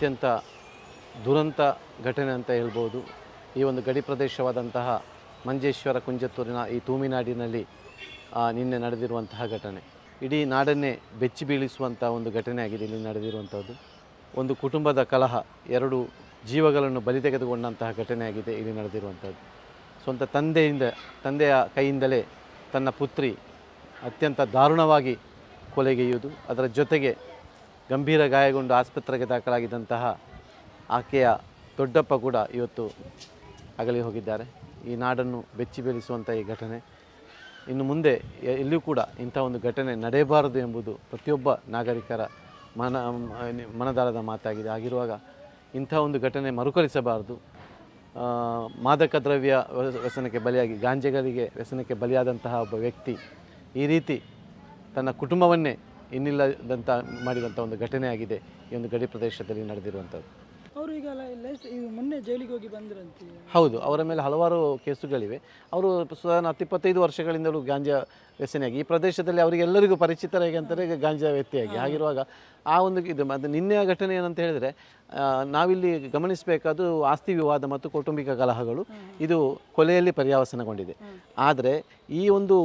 ಅತ್ಯಂತ ದುರಂತ ಘಟನೆ ಅಂತ ಹೇಳ್ಬೋದು. ಈ ಒಂದು ಗಡಿ ಪ್ರದೇಶವಾದಂತಹ ಮಂಜೇಶ್ವರ ಕುಂಜತ್ತೂರಿನ ಈ ತೂಮಿನಾಡಿನಲ್ಲಿ ನಿನ್ನೆ ನಡೆದಿರುವಂತಹ ಘಟನೆ. ಇಡೀ ನಾಡನ್ನೇ ಬೆಚ್ಚಿ ಬೀಳಿಸುವಂಥ ಒಂದು ಘಟನೆ ಆಗಿದೆ ಇಲ್ಲಿ ನಡೆದಿರುವಂಥದ್ದು ಒಂದು ಕುಟುಂಬದ ಕಲಹ, ಎರಡು ಜೀವಗಳನ್ನು ಬಲಿ ತೆಗೆದುಕೊಂಡಂತಹ ಘಟನೆ ಆಗಿದೆ ಇಲ್ಲಿ ನಡೆದಿರುವಂಥದ್ದು ಸ್ವಂತ ತಂದೆಯಿಂದ, ತಂದೆಯ ಕೈಯಿಂದಲೇ ತನ್ನ ಪುತ್ರಿ ಅತ್ಯಂತ ದಾರುಣವಾಗಿ ಕೊಲೆಗೆಯುವುದು ಅದರ ಜೊತೆಗೆ ಗಂಭೀರ ಗಾಯಗೊಂಡು ಆಸ್ಪತ್ರೆಗೆ ದಾಖಲಾಗಿದ್ದಂತಹ ಆಕೆಯ ದೊಡ್ಡಪ್ಪ ಕೂಡ ಇವತ್ತು ಅಗಲಿ ಹೋಗಿದ್ದಾರೆ. ಈ ನಾಡನ್ನು ಬೆಚ್ಚಿ ಬೀಳಿಸುವಂಥ ಈ ಘಟನೆ. ಇನ್ನು ಮುಂದೆ ಎಲ್ಲಿಯೂ ಕೂಡ ಇಂಥ ಒಂದು ಘಟನೆ ನಡೆಯಬಾರದು ಎಂಬುದು ಪ್ರತಿಯೊಬ್ಬ ನಾಗರಿಕರ ಮನ, ಮನದಾಳದ ಮಾತಾಗಿದೆ. ಆಗಿರುವಾಗ ಇಂಥ ಒಂದು ಘಟನೆ ಮರುಕಳಿಸಬಾರದು. ಮಾದಕ ದ್ರವ್ಯ ವ್ಯಸನಕ್ಕೆ ಬಲಿಯಾಗಿ, ಗಾಂಜೆಗಳಿಗೆ ವ್ಯಸನಕ್ಕೆ ಬಲಿಯಾದಂತಹ ಒಬ್ಬ ವ್ಯಕ್ತಿ ಈ ರೀತಿ ತನ್ನ ಕುಟುಂಬವನ್ನೇ ಇನ್ನಿಲ್ಲದಂಥ ಮಾಡಿದಂಥ ಒಂದು ಘಟನೆ ಆಗಿದೆ ಈ ಒಂದು ಗಡಿ ಪ್ರದೇಶದಲ್ಲಿ ನಡೆದಿರುವಂಥದ್ದು ಅವರು ಈಗ ಮೊನ್ನೆ ಜೈಲಿಗೆ ಹೋಗಿ ಬಂದ್ರಂತೆ. ಹೌದು ಅವರ ಮೇಲೆ ಹಲವಾರು ಕೇಸುಗಳಿವೆ. ಅವರು ಸುಧಾರಣ ಹತ್ತು ಇಪ್ಪತ್ತೈದು ವರ್ಷಗಳಿಂದಲೂ ಗಾಂಜಾ ವ್ಯಸನಿಯಾಗಿ ಈ ಪ್ರದೇಶದಲ್ಲಿ ಅವರಿಗೆಲ್ಲರಿಗೂ ಪರಿಚಿತರ ಹೇಗೆ ಅಂತಾರೆ ಈಗ ಗಾಂಜಾ ವ್ಯಕ್ತಿಯಾಗಿ ಹಾಗಿರುವಾಗ ಆ ಒಂದು ಇದು ಅದು ನಿನ್ನೆಯ ಘಟನೆ ಏನಂತ ಹೇಳಿದರೆ ನಾವಿಲ್ಲಿ ಗಮನಿಸಬೇಕಾದ್ದು ಆಸ್ತಿ ವಿವಾದ ಮತ್ತು ಕೌಟುಂಬಿಕ ಕಲಹಗಳು ಇದು ಕೊಲೆಯಲ್ಲಿ ಪರ್ಯಾವಸನಗೊಂಡಿದೆ. ಆದರೆ ಈ ಒಂದು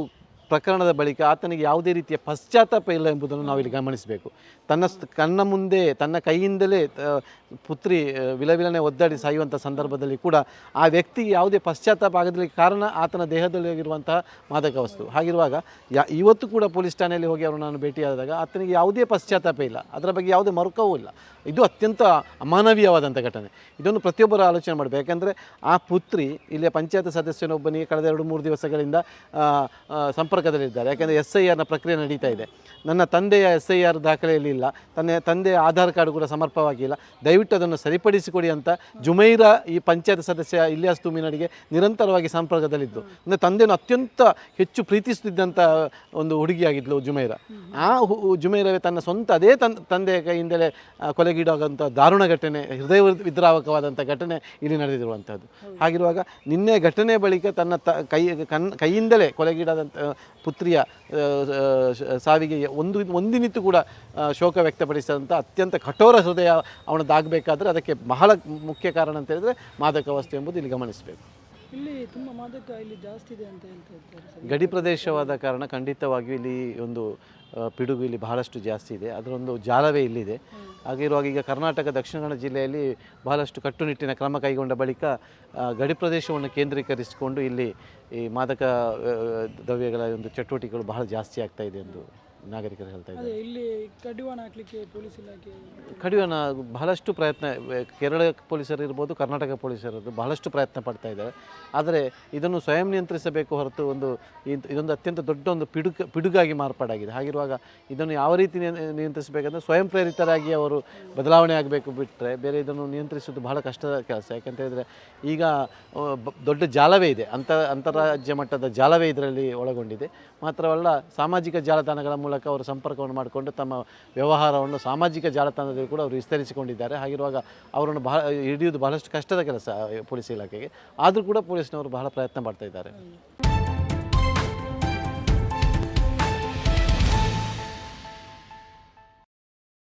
ಪ್ರಕರಣದ ಬಳಿಕ ಆತನಿಗೆ ಯಾವುದೇ ರೀತಿಯ ಪಶ್ಚಾತ್ತಾಪ ಇಲ್ಲ ಎಂಬುದನ್ನು ನಾವಿಲ್ಲಿ ಗಮನಿಸಬೇಕು. ತನ್ನ ಕಣ್ಣ ಮುಂದೆ ತನ್ನ ಕೈಯಿಂದಲೇ ಪುತ್ರಿ ವಿಲವಿಲನೆ ಒದ್ದಾಡಿ ಸಾಯುವಂಥ ಸಂದರ್ಭದಲ್ಲಿ ಕೂಡ ಆ ವ್ಯಕ್ತಿಗೆ ಯಾವುದೇ ಪಶ್ಚಾತ್ತಾಪ ಆಗದಲಿಕ್ಕೆ ಕಾರಣ ಆತನ ದೇಹದಲ್ಲಿ ಆಗಿರುವಂತಹ ಮಾದಕ ವಸ್ತು ಹಾಗಿರುವಾಗ ಯಾ ಇವತ್ತು ಕೂಡ ಪೊಲೀಸ್ ಠಾಣೆಯಲ್ಲಿ ಹೋಗಿ ಅವರು ನಾನು ಭೇಟಿಯಾದಾಗ ಆತನಿಗೆ ಯಾವುದೇ ಪಶ್ಚಾತ್ತಾಪ ಇಲ್ಲ. ಅದರ ಬಗ್ಗೆ ಯಾವುದೇ ಮರುಕವೂ ಇಲ್ಲ. ಇದು ಅತ್ಯಂತ ಅಮಾನವೀಯವಾದಂಥ ಘಟನೆ. ಇದನ್ನು ಪ್ರತಿಯೊಬ್ಬರು ಆಲೋಚನೆ ಮಾಡಬೇಕು. ಯಾಕೆಂದರೆ ಆ ಪುತ್ರಿ ಇಲ್ಲಿಯ ಪಂಚಾಯತ್ ಸದಸ್ಯನೊಬ್ಬನಿಗೆ ಕಳೆದ ಎರಡು ಮೂರು ದಿವಸಗಳಿಂದ ಆ, ಸಂಪರ್ಕದಲ್ಲಿದ್ದಾರೆ. ಯಾಕೆಂದರೆ ಎಸ್ ಐ ಆರ್ನ ಪ್ರಕ್ರಿಯೆ ನಡೀತಾ ಇದೆ. ನನ್ನ ತಂದೆಯ ಎಸ್ ಐ ಆರ್ ದಾಖಲೆಯಲ್ಲಿ ಇಲ್ಲ. ತನ್ನ ತಂದೆಯ ಆಧಾರ್ ಕಾರ್ಡ್ ಕೂಡ ಸಮರ್ಪವಾಗಿಲ್ಲ. ದಯವಿಟ್ಟು ಅದನ್ನು ಸರಿಪಡಿಸಿಕೊಡಿ ಅಂತ ಜುಮೈರ ಈ ಪಂಚಾಯತ್ ಸದಸ್ಯ ಇಲಿಯಾಸ್ ತುಮಿನಡಿಗೆ ನಿರಂತರವಾಗಿ ಸಂಪರ್ಕದಲ್ಲಿದ್ದು. ಅಂದರೆ ತಂದೆಯನ್ನು ಅತ್ಯಂತ ಹೆಚ್ಚು ಪ್ರೀತಿಸುತ್ತಿದ್ದಂಥ ಒಂದು ಹುಡುಗಿಯಾಗಿದ್ಲು ಜುಮೈರ. ಆ ಜುಮೈರವೇ ತನ್ನ ಸ್ವಂತ ಅದೇ ತನ್ ತಂದೆಯ ಕೈಯಿಂದಲೇ ಕೊಲೆಗೀಡಾಗುವಂಥ ದಾರುಣ ಘಟನೆ, ಹೃದಯ ವಿದ್ರಾವಕವಾದಂಥ ಘಟನೆ ಇಲ್ಲಿ ನಡೆದಿರುವಂಥದ್ದು ಹಾಗಿರುವಾಗ ನಿನ್ನೆ ಘಟನೆ ಬಳಿಕ ತನ್ನ ತ, ಕೈ ಕಣ್ ಕೈಯಿಂದಲೇ ಕೊಲೆಗೀಡಾದಂಥ ಪುತ್ರಿಯ ಸಾವಿಗೆ ಒಂದು, ಒಂದಿನಿತ್ತು ಕೂಡ ಶೋಕ ವ್ಯಕ್ತಪಡಿಸಿದಂಥ ಅತ್ಯಂತ ಕಠೋರ ಹೃದಯ ಅವನದಾಗಬೇಕಾದ್ರೆ ಅದಕ್ಕೆ ಬಹಳ ಮುಖ್ಯ ಕಾರಣ ಅಂತ ಹೇಳಿದರೆ ಮಾದಕ ವಸ್ತು ಎಂಬುದು ಇಲ್ಲಿ ಗಮನಿಸಬೇಕು. ಇಲ್ಲಿ ತುಂಬ ಮಾದಕ ಇಲ್ಲಿ ಜಾಸ್ತಿ ಇದೆ ಅಂತ ಹೇಳ್ತಾ ಗಡಿ ಪ್ರದೇಶವಾದ ಕಾರಣ ಖಂಡಿತವಾಗಿಯೂ ಇಲ್ಲಿ ಒಂದು ಪಿಡುಗು ಇಲ್ಲಿ ಬಹಳಷ್ಟು ಜಾಸ್ತಿ ಇದೆ. ಅದರೊಂದು ಜಾಲವೇ ಇಲ್ಲಿದೆ. ಹಾಗಿರುವಾಗ ಈಗ ಕರ್ನಾಟಕ ದಕ್ಷಿಣ ಕನ್ನಡ ಜಿಲ್ಲೆಯಲ್ಲಿ ಬಹಳಷ್ಟು ಕಟ್ಟುನಿಟ್ಟಿನ ಕ್ರಮ ಕೈಗೊಂಡ ಬಳಿಕ ಗಡಿ ಪ್ರದೇಶವನ್ನು ಕೇಂದ್ರೀಕರಿಸಿಕೊಂಡು ಇಲ್ಲಿ ಈ ಮಾದಕ ದ್ರವ್ಯಗಳ ಒಂದು ಚಟುವಟಿಕೆಗಳು ಬಹಳ ಜಾಸ್ತಿ ಆಗ್ತಾ ಇದೆ ಎಂದು ನಾಗರಿಕರು ಹೇಳ್ತಾ ಇದ್ದಾರೆ. ಅದೇ ಇಲ್ಲಿ ಕಡಿವಾಣ ಹಾಕ್ಲಿಕ್ಕೆ ಪೊಲೀಸ್ ಇಲಾಖೆ ಕಡಿವಾಣ ಬಹಳಷ್ಟು ಪ್ರಯತ್ನ ಕೇರಳ ಪೊಲೀಸರು ಇರ್ಬೋದು ಕರ್ನಾಟಕ ಪೊಲೀಸರು ಬಹಳಷ್ಟು ಪ್ರಯತ್ನ ಪಡ್ತಾ ಇದ್ದಾರೆ. ಆದರೆ ಇದನ್ನು ಸ್ವಯಂ ನಿಯಂತ್ರಿಸಬೇಕು ಹೊರತು ಒಂದು ಇದೊಂದು ಅತ್ಯಂತ ದೊಡ್ಡ ಒಂದು ಪಿಡುಗ ಪಿಡುಗಾಗಿ ಮಾರ್ಪಾಡಾಗಿದೆ. ಹಾಗಿರುವಾಗ ಇದನ್ನು ಯಾವ ರೀತಿ ನಿಯ- ನಿಯಂತ್ರಿಸಬೇಕಂದ್ರೆ ಸ್ವಯಂ ಪ್ರೇರಿತರಾಗಿ ಅವರು ಬದಲಾವಣೆ ಆಗಬೇಕು ಬಿಟ್ಟರೆ ಬೇರೆ ಇದನ್ನು ನಿಯಂತ್ರಿಸೋದು ಬಹಳ ಕಷ್ಟದ ಕೆಲಸ. ಯಾಕಂತ ಹೇಳಿದರೆ ಈಗ ದೊಡ್ಡ ಜಾಲವೇ ಇದೆ. ಅಂತ ಅಂತಾರಾಜ್ಯ ಮಟ್ಟದ ಜಾಲವೇ ಇದರಲ್ಲಿ ಒಳಗೊಂಡಿದೆ. ಮಾತ್ರವಲ್ಲ ಸಾಮಾಜಿಕ ಜಾಲತಾಣಗಳ ಮೂಲಕ ಅವರು ಸಂಪರ್ಕವನ್ನು ಮಾಡಿಕೊಂಡು ತಮ್ಮ ವ್ಯವಹಾರವನ್ನು ಸಾಮಾಜಿಕ ಜಾಲತಾಣದಲ್ಲಿ ಕೂಡ ಅವರು ವಿಸ್ತರಿಸಿಕೊಂಡಿದ್ದಾರೆ. ಹಾಗಿರುವಾಗ ಅವರನ್ನು ಬಹಳ ಹಿಡಿಯುವುದು ಬಹಳಷ್ಟು ಕಷ್ಟದ ಕೆಲಸ ಪೊಲೀಸ್ ಇಲಾಖೆಗೆ. ಆದರೂ ಕೂಡ ಪೊಲೀಸ್ನವರು ಬಹಳ ಪ್ರಯತ್ನ ಮಾಡ್ತಾ ಇದ್ದಾರೆ.